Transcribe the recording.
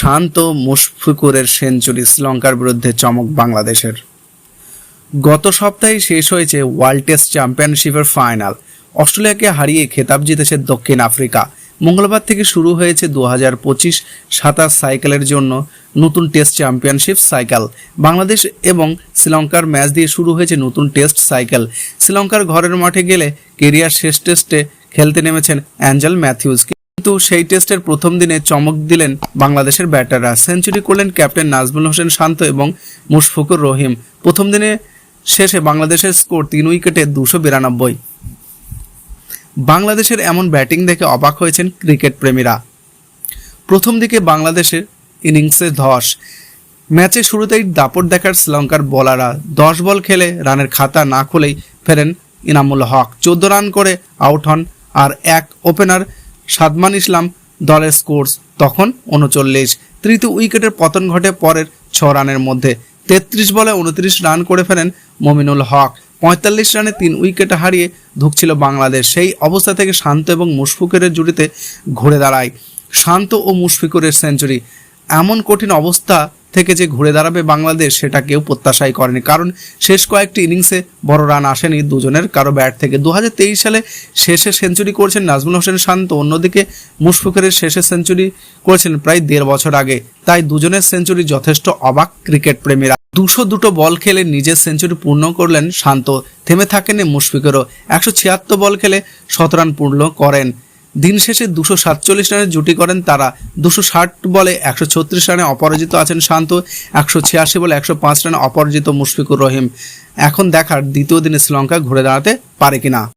শান্ত মুশফিকুরের century শ্রীলঙ্কার বিরুদ্ধে চমক বাংলাদেশের। গত সপ্তাহে শেষ হয়েছে ওয়ার্ল্ড টেস্ট চ্যাম্পিয়নশিপের ফাইনাল। অস্ট্রেলিয়াকে হারিয়ে খেতাব জিতেছে দক্ষিণ আফ্রিকা। মঙ্গলবার থেকে শুরু হয়েছে দু হাজার পঁচিশ সাতাশ সাইকেলের জন্য নতুন টেস্ট চ্যাম্পিয়নশিপ সাইকেল। বাংলাদেশ এবং শ্রীলঙ্কার ম্যাচ দিয়ে শুরু হয়েছে নতুন টেস্ট সাইকেল। শ্রীলঙ্কার ঘরের মাঠে গেলে কেরিয়ার শেষ টেস্টে খেলতে নেমেছেন অ্যাঞ্জেল ম্যাথিউস কিন্তু সেই টেস্টের প্রথম দিনে চমক দিলেন বাংলাদেশের ব্যাটাররা। সেঞ্চুরি করলেন ক্যাপ্টেন নাজমুল হোসেন শান্ত এবং মুশফিকুর রহিম। প্রথম দিনে শেষে বাংলাদেশের স্কোর তিন উইকেটে দুশো বিরানব্বই। বাংলাদেশের এমন ব্যাটিং দেখে অবাক হয়েছেন ক্রিকেট প্রেমীরা। প্রথম দিকে বাংলাদেশের ইনিংসে ধস। ম্যাচে শুরুতেই দাপট দেখার শ্রীলঙ্কার বোলাররা দশ বল খেলে রানের খাতা না খুলেই ফেরেন ইনামুল হক। চোদ্দ রান করে আউট হন আর এক ওপেনার সাদমান ইসলাম, দলের স্কোর্স, তখন উনচল্লিশ তৃতীয় উইকেটের পতন ঘটে পরের ছ রানের মধ্যে। তেত্রিশ বলে উনত্রিশ রান করে ফেলেন মমিনুল হক। পঁয়তাল্লিশ রানে তিন উইকেটে হারিয়ে ধুকছিল বাংলাদেশ। সেই অবস্থা থেকে শান্ত এবং মুশফিকুরের জুড়িতে ঘুরে দাঁড়ায়। শান্ত ও মুশফিকুরের সেঞ্চুরি। এমন কঠিন অবস্থা থেকে যে ঘুরে দাঁড়াবে বাংলাদেশ, সেটা কেউ প্রত্যাশাই করেনি। কারণ শেষ কয়েকটি ইনিংসে বড় রান আসেনি দুজনের। কারও ব্যাট থেকে দু হাজার তেইশ সালে শেষে সেঞ্চুরি করেছেন নাজমুল হোসেন শান্ত, অন্যদিকে মুশফিকুরের শেষে সেঞ্চুরি করেছেন প্রায় দেড় বছর আগে। তাই দুজনের সেঞ্চুরি যথেষ্ট অবাক ক্রিকেট প্রেমীরা। দুশো দুটো বল খেলে নিজের সেঞ্চুরি পূর্ণ করলেন শান্ত। থেমে থাকেনি মুশফিকেরও। একশো ছিয়াত্তর বল খেলে শত রান পূর্ণ করেন। দিন শেষে দুশো সাতচল্লিশ রানে জুটি করেন তারা। দুশো ষাট বলে একশো ছত্রিশ রানে অপরাজিত আছেন শান্ত, একশো ছিয়াশি বলে একশো পাঁচ রানে অপরাজিত মুশফিকুর রহিম। এখন দেখার দ্বিতীয় দিনে শ্রীলঙ্কা ঘুরে দাঁড়াতে পারে কিনা।